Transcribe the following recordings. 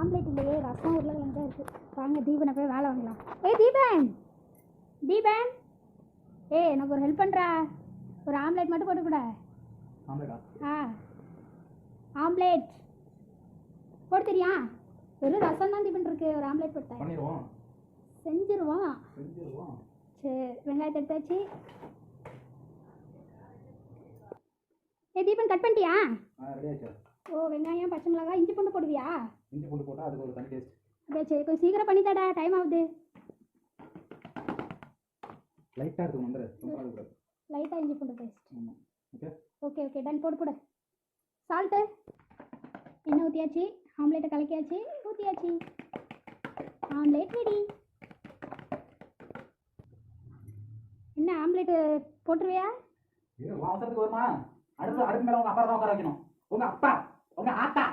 Omelette இல்லையே ரசம் உருளைக்கிழங்கு தான் இருக்குது வாங்க தீபனை போய் வேலை வாங்கலாம். ஏய் தீபன்! தீபன்! ஏய் எனக்கு ஒரு ஹெல்ப் பண்ணுறா ஒரு ஆம்லேட் மட்டும் போட்டு கூட. ஆம்லேட்டா? ஆ. ஆம்லேட். போட்டு தெரியா வெறும் ரசம் தான் தீபன் இருக்கு ஒரு ஆம்லேட் போட்டேன் செஞ்சிருவோம். சரி வெங்காயத்தை எடுத்தாச்சு ஏய் தீபன் கட் பண்ணிட்டியா? வெங்காயம் பச்சை மிளகாய் இஞ்சி பூண்டு போடுவியா? இஞ்சி பூண்டு போட்டால் அதுக்கு ஒரு தனி டேஸ்ட் அப்படியே சரி கொஞ்சம் சீக்கிரம் பண்ணித்தாடா டைம் ஆகுது. லைட்டாக இருக்கும் வந்து ரொம்ப லைட்டாக இஞ்சி பூண்டு paste okay okay okay done போடு போடு சால்ட்டு எண்ணெய் ஊற்றியாச்சு ஆம்லேட்டை கலக்கியாச்சு ஊற்றியாச்சு ஆம்லேட் ரெடி என்ன ஆம்லேட்டு போட்டுருவியா? அவசரத்துக்கு வருமா? அடுப்பு அடுப்பு மேலே உங்கள் அப்பா தான் உட்கார வைக்கணும். உங்கள் அப்பா! உங்கள் ஆத்தா.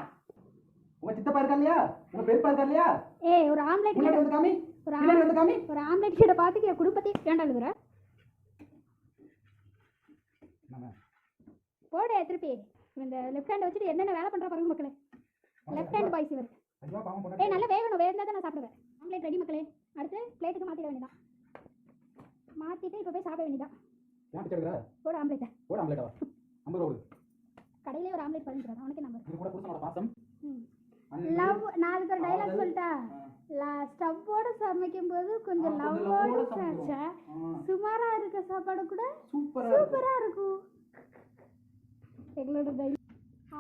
உங்கள் சித்தப்பா இருக்கா இல்லையா? உங்கள் பெரியப்பா இருக்கா இல்லையா? ஏய் ஒரு ஆம்லேட் முன்னாடி வந்து காமி. ஒரு பின்னாடி வந்து காமி. ஒரு ஆம்லேட் கிட்ட பார்த்துக்க என் குடும்பத்தை ஏன்டா என்னங்க? போடு திருப்பி. இந்த லெஃப்ட் ஹேண்ட் வச்சுட்டு என்னென்ன வேலை பண்ணுற பாருங்க மக்களே. லெஃப்ட் ஹேண்ட் பாய்ஸ் இவர். ஏய். நல்லா வேகணும் வேகனா தான் நான் சாப்பிடுவேன். ஆம்லேட் ரெடி மக்களே. அடுத்து பிளேட்டுக்கு மாற்றிட வேண்டியதான் மாற்றிட்டு இப்போ போய் சாப்பிட வேண்டியதான் போடு ஆம்லேட்டை. போட ஆம்லேட்டா ஐம்பது ரூபா கடையிலே ஒரு ஆம்லேட் பண்ணிட்டு உனக்கு நம்பர் பாசம்? லவ் நான் அதுக்கு ஒரு டைலாக் சொல்லிட்டா. ஸ்டவ்வோட சமைக்கும் போது கொஞ்சம் லவ்வோட சமைச்சா சுமாரா இருக்க சாப்பாடு கூட சூப்பரா இருக்கும். எங்களோட டைலாக்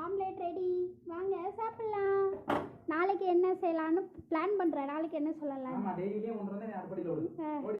ஆம்லேட் ரெடி வாங்க சாப்பிடலாம். நாளைக்கு என்ன செய்யலாம்னு பிளான் பண்றேன். நாளைக்கு என்ன சொல்லலாம்